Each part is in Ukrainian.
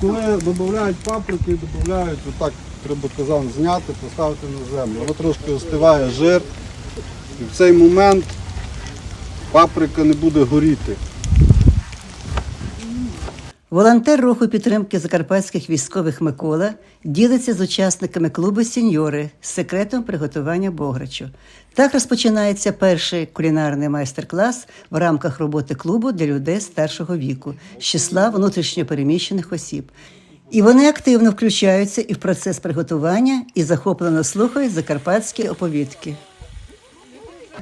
Коли додають паприки, додають, отак треба казан зняти, поставити на землю. Воно трошки остиває жир. І в цей момент паприка не буде горіти. Волонтер руху підтримки закарпатських військових Микола ділиться з учасниками клубу Сіньори з секретом приготування бограчу. Так розпочинається перший кулінарний майстер-клас в рамках роботи клубу для людей старшого віку з числа внутрішньопереміщених осіб. І вони активно включаються і в процес приготування, і захоплено слухають закарпатські оповідки.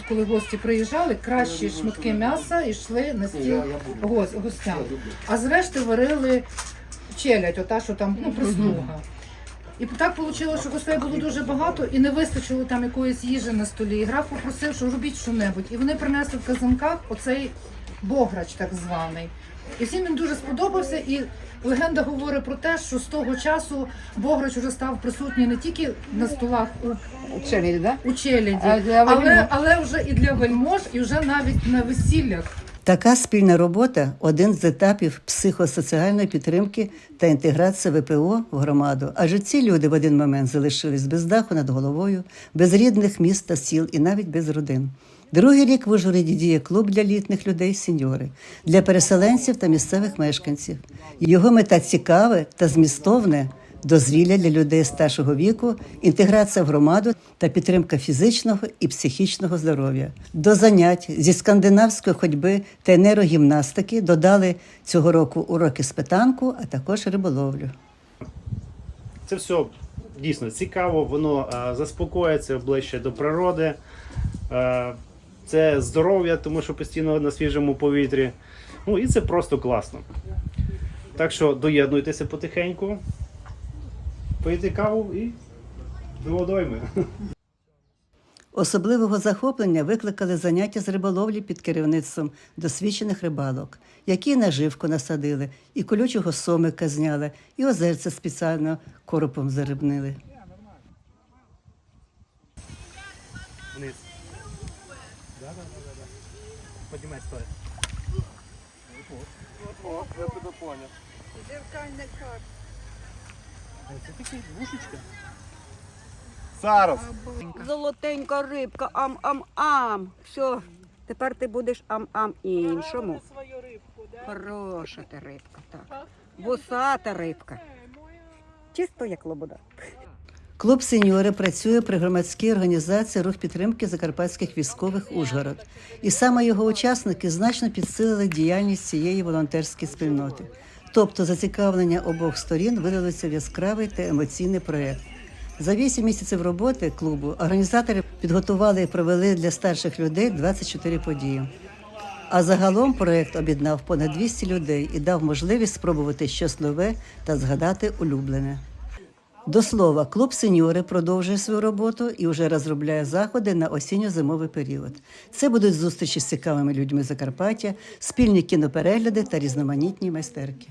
Коли гості приїжджали, кращі шматки м'яса йшли на стіл гос- гостям. А зрештою варили челядь, ота, що там ну, прислуга. І так вийшло, що гостей було дуже багато і не вистачило там якоїсь їжі на столі. І граф попросив, що робіть що-небудь. І вони принесли в казанках оцей бограч, так званий. І всім він дуже сподобався. І легенда говорить про те, що з того часу бограч вже став присутній не тільки на столах у Челядь, да? у челяді, А для але, але вже і для вельмож, і вже навіть на весіллях. Така спільна робота один з етапів психосоціальної підтримки та інтеграції ВПО в громаду. Адже ці люди в один момент залишились без даху над головою, без рідних міст та сіл і навіть без родин. Другий рік в Ужгороді діє клуб для літних людей сеньори для переселенців та місцевих мешканців. Його мета цікаве та змістовне дозвілля для людей старшого віку, інтеграція в громаду та підтримка фізичного і психічного здоров'я. До занять зі скандинавської ходьби та нейрогімнастики додали цього року уроки з питанку, а також риболовлю. Це все дійсно цікаво, воно е, заспокоїться ближче до природи. Це здоров'я, тому що постійно на свіжому повітрі. Ну і це просто класно. Так що доєднуйтеся потихеньку, пийте каву і до водойми. Особливого захоплення викликали заняття з риболовлі під керівництвом досвідчених рибалок, які наживку насадили, і колючого сомика зняли, і озерце спеціально коропом зарибнили. Вниз. Поднимай стой. Це такі вушечка. Зараз. Золотенька рибка, ам-ам-ам. Все, тепер ти будеш ам-ам іншому. Хороша ти рибка, так. Вусата рибка. Чисто як лобода. Клуб сеньори працює при громадській організації рух підтримки закарпатських військових Ужгород. І саме його учасники значно підсилили діяльність цієї волонтерської спільноти. Тобто зацікавлення обох сторін вилилося в яскравий та емоційний проєкт. За вісім місяців роботи клубу організатори підготували і провели для старших людей 24 події. А загалом проєкт об'єднав понад 200 людей і дав можливість спробувати щось нове та згадати улюблене. До слова, клуб сеньори продовжує свою роботу і вже розробляє заходи на осінньо-зимовий період. Це будуть зустрічі з цікавими людьми Закарпаття, спільні кіноперегляди та різноманітні майстерки.